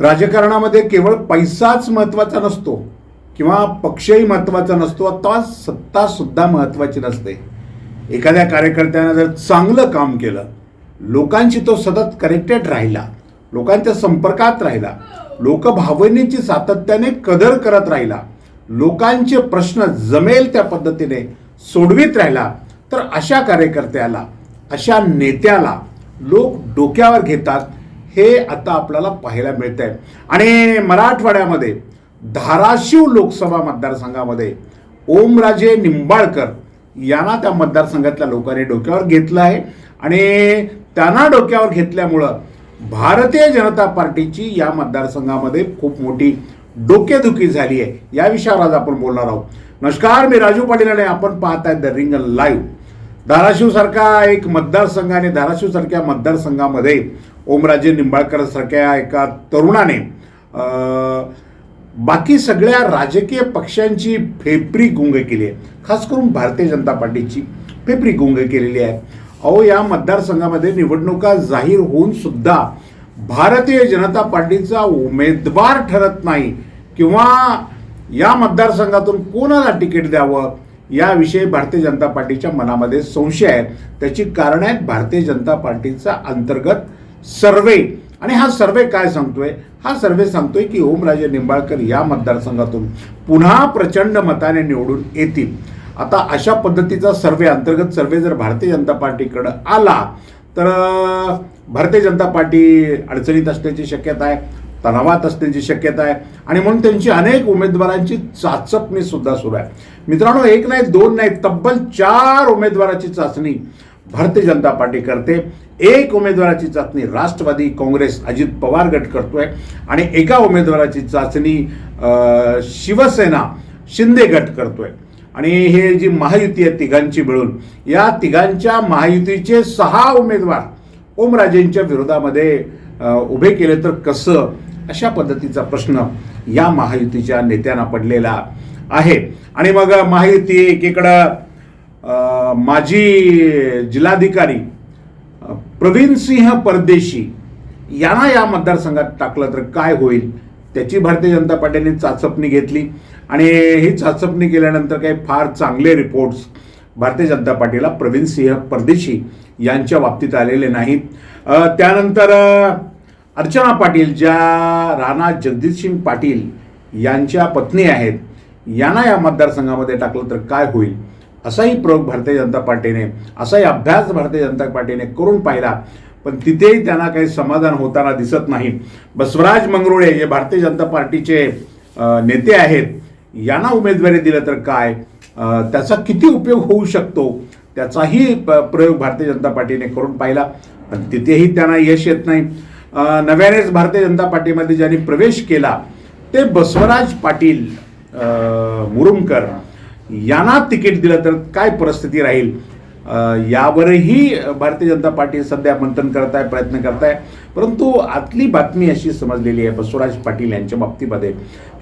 राजकारणामध्ये केवळ पैसाच महत्त्वाचा नसतो किंवा पक्षही महत्त्वाचा नसतो अथवा सत्तासुद्धा महत्त्वाची नसते. एखाद्या कार्यकर्त्यानं जर चांगलं काम केलं लोकांशी तो सतत कनेक्टेड राहिला लोकांच्या संपर्कात राहिला लोकभावनेची सातत्याने कदर करत राहिला लोकांचे प्रश्न जमेल त्या पद्धतीने सोडवीत राहिला तर अशा कार्यकर्त्याला अशा नेत्याला लोक डोक्यावर घेतात हे आता आपल्याला पाहायला मिळत आहे आणि मराठवाड्यामध्ये धाराशिव लोकसभा मतदारसंघामध्ये ओमराजे निंबाळकर यांना त्या मतदारसंघातल्या लोकांनी डोक्यावर घेतलं आहे आणि त्यांना डोक्यावर घेतल्यामुळं भारतीय जनता पार्टीची या मतदारसंघामध्ये खूप मोठी डोकेदुखी झाली आहे या विषयावर आज आपण बोलणार आहोत. नमस्कार मी राजू पाटील आणि आपण पाहत आहेत द रिंग लाईव्ह. धाराशिव सारखा एक मतदारसंघ आणि धाराशिव सारख्या मतदारसंघामध्ये ओमराजे निंबाळकर सारख्या एका तरुणाने बाकी सगळ्या राजकीय पक्षांची फेपरी गुंग केली आहे. खास करून भारतीय जनता पार्टीची फेपरी गुंग केलेली आहे. अहो या मतदारसंघामध्ये निवडणुका जाहीर होऊन सुद्धा भारतीय जनता पार्टीचा उमेदवार ठरत नाही किंवा या मतदारसंघातून कोणाला तिकीट द्यावं? याविषयी भारतीय जनता पार्टीच्या मनामध्ये संशय आहे. त्याची कारण आहेत भारतीय जनता पार्टीचा अंतर्गत सर्वे. आणि हा सर्वे काय सांगतोय? हा सर्वे सांगतोय की ओमराजे निंबाळकर या मतदारसंघातून पुन्हा प्रचंड मताने निवडून येतील. आता अशा पद्धतीचा सर्वे अंतर्गत सर्वे जर भारतीय जनता पार्टीकडं आला तर भारतीय जनता पार्टी अडचणीत असण्याची शक्यता आहे तणावात असण्याची शक्यता आहे. आणि म्हणून त्यांची अनेक उमेदवारांची चाचपणी सुद्धा सुरू आहे. मित्रांनो एक नाही दोन नाही तब्बल चार उमेदवाराची चाचणी भारतीय जनता पार्टी करते. एक उमेदवाराची चाचणी राष्ट्रवादी काँग्रेस अजित पवार गट करतोय आणि एका उमेदवाराची चाचणी शिवसेना शिंदे गट करतोय. आणि हे जी महायुती आहे तिघांची मिळून या तिघांच्या महायुतीचे सहा उमेदवार ओमराजेंच्या विरोधामध्ये उभे केले. तर कसं अशा पद्धतीचा प्रश्न या महायुतीच्या नेत्यांना पडलेला आहे. आणि मग माहिती एकीकडं माजी जिल्हाधिकारी प्रवीण सिंह परदेशी यांना या मतदारसंघात टाकलं तर काय होईल? त्याची भारतीय जनता पार्टीने चाचपणी घेतली. आणि ही चाचपणी केल्यानंतर काही फार चांगले रिपोर्ट्स भारतीय जनता पार्टीला प्रवीण सिंह परदेशी यांच्या बाबतीत आलेले नाहीत. त्यानंतर अर्चना पाटील ज्या राणा जगदीशसिंग पाटील यांच्या पत्नी आहेत यांना या मतदारसंघामध्ये टाकलं तर काय होईल? असाही प्रयोग भारतीय जनता पार्टीने असाही अभ्यास भारतीय जनता पार्टीने करून पाहिला. पण तिथेही त्यांना काही समाधान होताना दिसत नाही. बसवराज मंगरुळे जे भारतीय जनता पार्टीचे नेते आहेत. यांना उमेदवारी दिलं तर काय? त्याचा किती उपयोग होऊ शकतो? त्याचाही प- प्रयोग भारतीय जनता पार्टीने करून पाहिला. पण तिथेही त्यांना यश येत नाही. नव्यानेच भारतीय जनता पार्टीमध्ये ज्यांनी प्रवेश केला ते बसवराज पाटील मुरुमकर यांना तिकीट दिलं तर काय परिस्थिती राहील? यावरही भारतीय जनता पार्टी सध्या मंथन करत आहे प्रयत्न करत आहे परंतु आतली बातमी अशी समजलेली आहे बसवराज पाटील यांच्या बाबतीमध्ये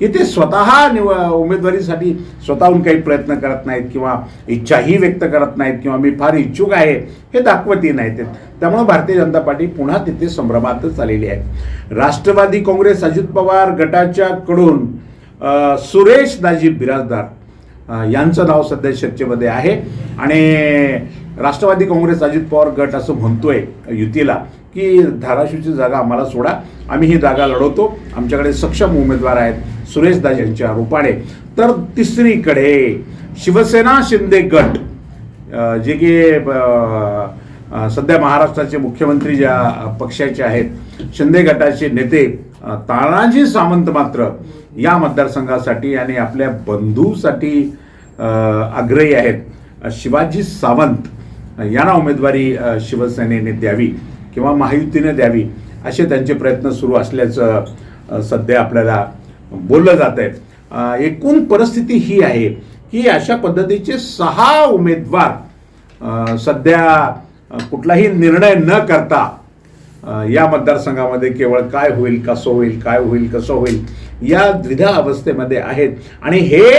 की ते स्वतः निव उमेदवारीसाठी स्वतःहून काही प्रयत्न करत नाहीत किंवा इच्छाही व्यक्त करत नाहीत किंवा मी फार इच्छुक आहे हे दाखवतही नाहीत. त्यामुळे भारतीय जनता पार्टी पुन्हा तिथे संभ्रमातच आलेली आहे. राष्ट्रवादी काँग्रेस अजित पवार गटाच्या कडून सुरेश दाजी बिराजदार यांचं नाव सध्या चर्चेमध्ये आहे. आणि राष्ट्रवादी काँग्रेस अजित पवार गट असं म्हणतोय युतीला की धाराशिवची जागा आम्हाला सोडा आम्ही ही जागा लढवतो. आमच्याकडे सक्षम उमेदवार आहेत सुरेशदास यांच्या रूपाने. तर तिसरीकडे शिवसेना शिंदे गट जे की सध्या महाराष्ट्राचे मुख्यमंत्री ज्या पक्षाचे आहेत शिंदे गटाचे नेते तानाजी सावंत मात्र या मतदारसंघासाठी आणि आपल्या बंधूसाठी आग्रही आहेत. शिवाजी सावंत यांना उमेदवारी शिवसेनेने द्यावी किंवा महायुतीने द्यावी असे त्यांचे प्रयत्न सुरू असल्याचं सध्या आपल्याला बोललं जात आहे. एकूण परिस्थिती ही आहे की अशा पद्धतीचे सहा उमेदवार सध्या कुठलाही निर्णय न करता या मतदारसंघामध्ये केवळ काय होईल कसं होईल काय होईल कसं होईल या द्विधा अवस्थेमध्ये आहेत. आणि हे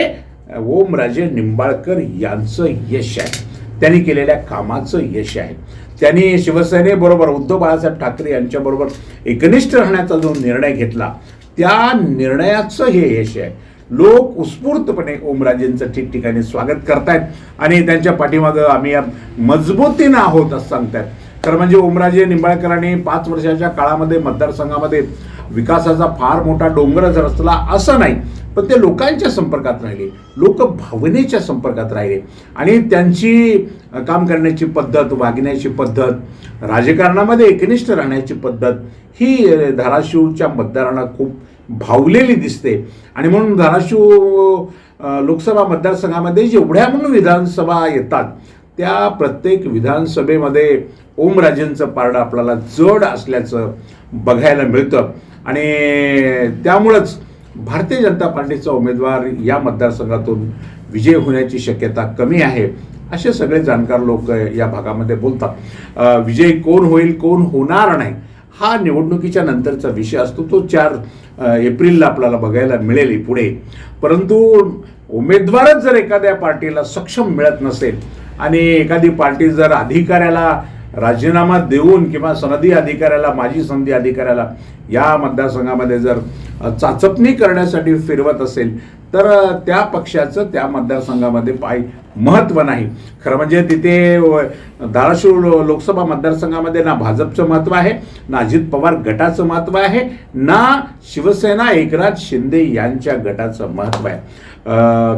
ओमराजे निंबाळकर यांचं यश आहे. त्यांनी केलेल्या कामाचं यश आहे. त्यांनी शिवसेनेबरोबर उद्धव बाळासाहेब ठाकरे यांच्याबरोबर एकनिष्ठ राहण्याचा जो निर्णय घेतला त्या निर्णयाचं हे यश आहे. लोक उत्स्फूर्तपणे ओमराजेंचं ठिकठिकाणी स्वागत करतायत आणि त्यांच्या पाठीमागं आम्ही मजबूतीनं आहोत असं सांगतायत. खरं म्हणजे ओमराजे निंबाळकरांनी पाच वर्षाच्या काळामध्ये मतदारसंघामध्ये विकासाचा फार मोठा डोंगरच रचला असं नाही पण ते लोकांच्या संपर्कात राहिले लोक भावनेच्या संपर्कात राहिले. आणि त्यांची काम करण्याची पद्धत वागण्याची पद्धत राजकारणामध्ये एकनिष्ठ राहण्याची पद्धत ही धाराशिवच्या मतदारांना खूप भावलेली दिसते. आणि म्हणून धाराशिव लोकसभा मतदारसंघामध्ये जेवढ्या म्हणून विधानसभा येतात त्या प्रत्येक विधानसभेमध्ये ओमराजेंचं पारडं आपल्याला जड असल्याचं बघायला मिळतं. आणि त्यामुळंच भारतीय जनता पार्टीचा उमेदवार या मतदारसंघातून विजय होण्याची शक्यता कमी आहे असे सगळे जाणकार लोक या भागामध्ये बोलतात. विजय कोण होईल कोण होणार नाही हा निवडणुकीच्या नंतरचा विषय असतो. तो चार एप्रिलला आपल्याला बघायला मिळेल पुढे. परंतु उमेदवारच जर एखाद्या पार्टीला सक्षम मिळत नसेल आणि एखादी पार्टी जर अधिकाऱ्याला राजीनामा देऊन किंवा सनदी अधिकाऱ्याला माजी सनदी अधिकाऱ्याला या मतदारसंघामध्ये जर चाचपणी करण्यासाठी फिरवत असेल तर त्या पक्षाचं त्या मतदारसंघामध्ये पाय महत्त्व नाही. खरं म्हणजे तिथे धाराशिव लो- लोकसभा मतदारसंघामध्ये ना भाजपचं महत्त्व आहे ना अजित पवार गटाचं महत्त्व आहे ना शिवसेना एकनाथ शिंदे यांच्या गटाचं महत्त्व आहे.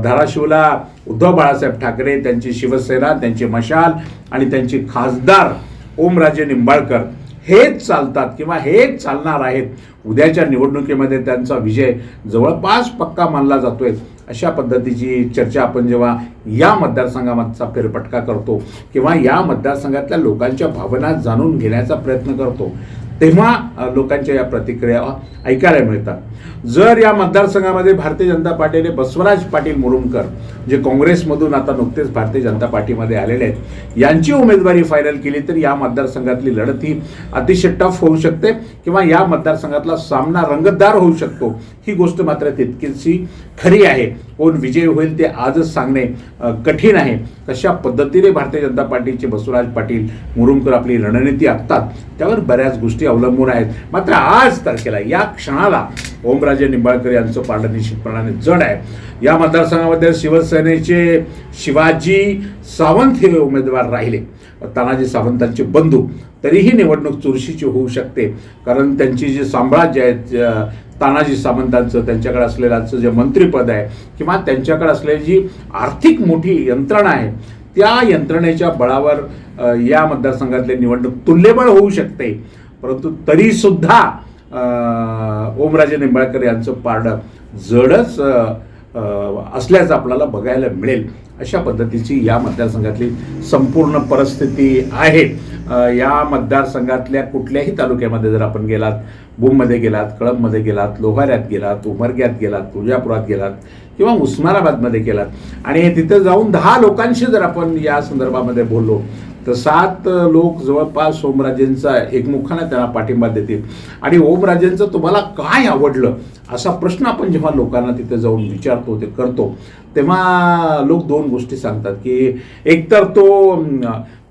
धाराशिवला उद्धव बाळासाहेब ठाकरे त्यांची शिवसेना त्यांची मशाल आणि त्यांची खासदार ओमराजे निंबाळकर हेच चालतात किंवा हेच चालणार आहेत. उद्याच्या निवडणुकीमध्ये त्यांचा विजय जवळपास पक्का मानला जातोय. अशा पद्धतीची चर्चा आपण जेव्हा या मतदारसंघाचा फेरफटका करतो किंवा या मतदारसंघातल्या लोकांच्या भावना जाणून घेण्याचा प्रयत्न करतो तेव्हा लोकांच्या या प्रतिक्रिया ऐकायला मिळतात. जर या मतदारसंघामध्ये भारतीय जनता पार्टीने बसवराज पाटील मुरुमकर जे काँग्रेसमधून आता नुकतेच भारतीय जनता पार्टीमध्ये आलेले आहेत यांची उमेदवारी फायनल केली तर या मतदारसंघातली लढत ही अतिशय टफ होऊ शकते किंवा या मतदारसंघातला सामना रंगतदार होऊ शकतो. ही गोष्ट मात्र तितकीशी खरी आहे. कोण विजय होईल ते आजच सांगणे कठीण आहे. कशा पद्धतीने भारतीय जनता पार्टीचे बसवराज पाटील मुरुमकर आपली रणनीती आखतात. त्यावर बऱ्याच गोष्टी अवलंबून आहेत. मात्र आज तारखेला या क्षणाला ओमराजे निंबाळकर यांचं पारडं निश्चितपणाने जड आहे. या मतदारसंघामध्ये शिवसेनेचे शिवाजी सावंत हे उमेदवार राहिले. तानाजी सावंतांचे बंधू. तरीही निवडणूक चुरशीची होऊ शकते. कारण त्यांची जी साम्राज्य आहेत तानाजी सावंतांचं त्यांच्याकडे असलेल्याचं जे मंत्रिपद आहे किंवा त्यांच्याकडे असलेली जी आर्थिक मोठी यंत्रणा आहे त्या यंत्रणेच्या बळावर या मतदारसंघातले निवडणूक तुल्यबळ होऊ शकते. परंतु तरीसुद्धा ओमराजे निंबाळकर यांचं पारडं जडच असल्याचं आपल्याला बघायला मिळेल. अशा पद्धतीची या मतदारसंघातली संपूर्ण परिस्थिती आहे. या मतदारसंघातल्या कुठल्याही तालुक्यामध्ये जर आपण गेलात भूममध्ये गेलात कळंबमध्ये गेलात लोहाऱ्यात गेलात उमरग्यात गेलात तुळजापुरात गेलात किंवा उस्मानाबादमध्ये गेलात आणि तिथं जाऊन दहा लोकांशी जर आपण या संदर्भामध्ये बोललो तर सात लोक जवळपास ओमराजेंचा एकमुखाने त्यांना पाठिंबा देतील. आणि ओमराजेंचं तुम्हाला काय आवडलं असा प्रश्न आपण जेव्हा लोकांना तिथे जाऊन विचारतो ते करतो तेव्हा लोक दोन गोष्टी सांगतात की एकतर तो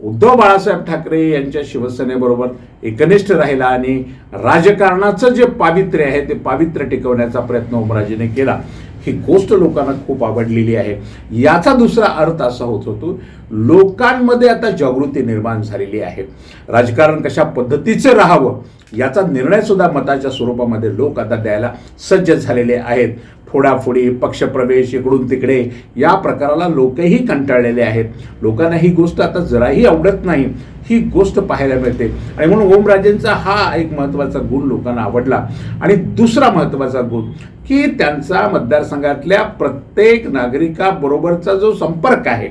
उद्धव बाळासाहेब ठाकरे यांच्या शिवसेनेबरोबर एकनिष्ठ राहिला आणि राजकारणाचं जे पावित्र्य आहे ते पावित्र्य टिकवण्याचा प्रयत्न ओमराजेने केला. ही गोष्ट लोकांना खूप आवडलेली आहे. याचा दुसरा अर्थ असा होत होतो लोकांमध्ये आता जागृती निर्माण झालेली आहे. राजकारण कशा पद्धतीचं राहावं याचा निर्णयसुद्धा मताच्या स्वरूपामध्ये लोक आता द्यायला सज्ज झालेले आहेत. फोडाफोडी पक्षप्रवेश इकडून तिकडे या प्रकाराला लोकही कंटाळलेले आहेत. लोकांना ही गोष्ट आता जराही आवडत नाही. ही गोष्ट पाहायला मिळते. आणि म्हणून ओमराजेंचा हा एक महत्त्वाचा गुण लोकांना आवडला. आणि दुसरा महत्त्वाचा गुण की त्यांचा मतदारसंघातल्या प्रत्येक नागरिकाबरोबरचा जो संपर्क आहे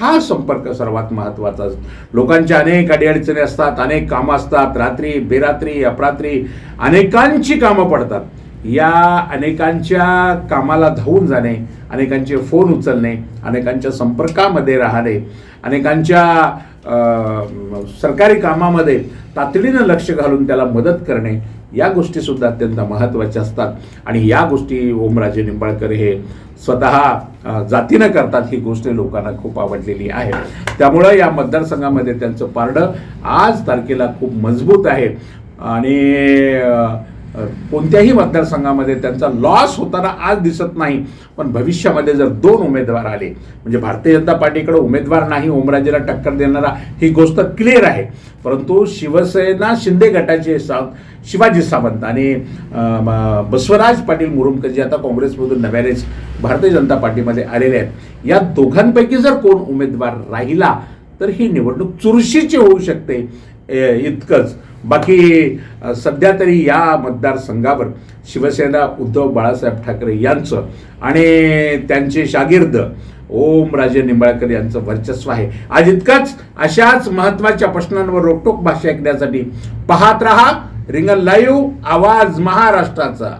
हा संपर्क सर्वात महत्त्वाचा लोकांच्या अनेक अडीअडचणी असतात अनेक कामं असतात रात्री बेरात्री अपरात्री अनेकांची कामं पडतात. या अनेकांच्या कामाला धावून जाणे अनेकांचे फोन उचलणे अनेकांच्या संपर्कामध्ये राहणे अनेकांच्या सरकारी कामामध्ये तातडीनं लक्ष घालून त्याला मदत करणे या गोष्टीसुद्धा अत्यंत महत्त्वाच्या असतात. आणि या गोष्टी ओमराजे निंबाळकर हे स्वतः जातीनं करतात ही गोष्ट लोकांना खूप आवडलेली आहे. त्यामुळं या मतदारसंघामध्ये त्यांचं पारडं आज तारखेला खूप मजबूत आहे. आणि कोणत्याही मतदारसंघामध्ये त्यांचा लॉस होताना आज दिसत नाही. पण भविष्यामध्ये जर दोन उमेदवार आले म्हणजे भारतीय जनता पार्टीकडे उमेदवार नाही ओमराजेला टक्कर देणारा ही गोष्ट क्लिअर आहे. परंतु शिवसेना शिंदे गटाचे सा शिवाजी सावंत आणि बसवराज पाटील मुरुमकर जे आता काँग्रेसमधून नव्यानेच भारतीय जनता पार्टीमध्ये आलेले आहेत. या दोघांपैकी जर कोण उमेदवार राहिला तर ही निवडणूक चुरशीची होऊ शकते. इतकंच. बाकी सध्या तरी या मतदारसंघावर शिवसेना उद्धव बाळासाहेब ठाकरे यांचं आणि त्यांचे शागिर्द ओमराजे निंबाळकर यांचं वर्चस्व आहे. आज इतकंच. अशाच महत्त्वाच्या प्रश्नांवर रोकटोक भाषा ऐकण्यासाठी पाहत रहा. रिंगण लाईव्ह आवाज महाराष्ट्राचा.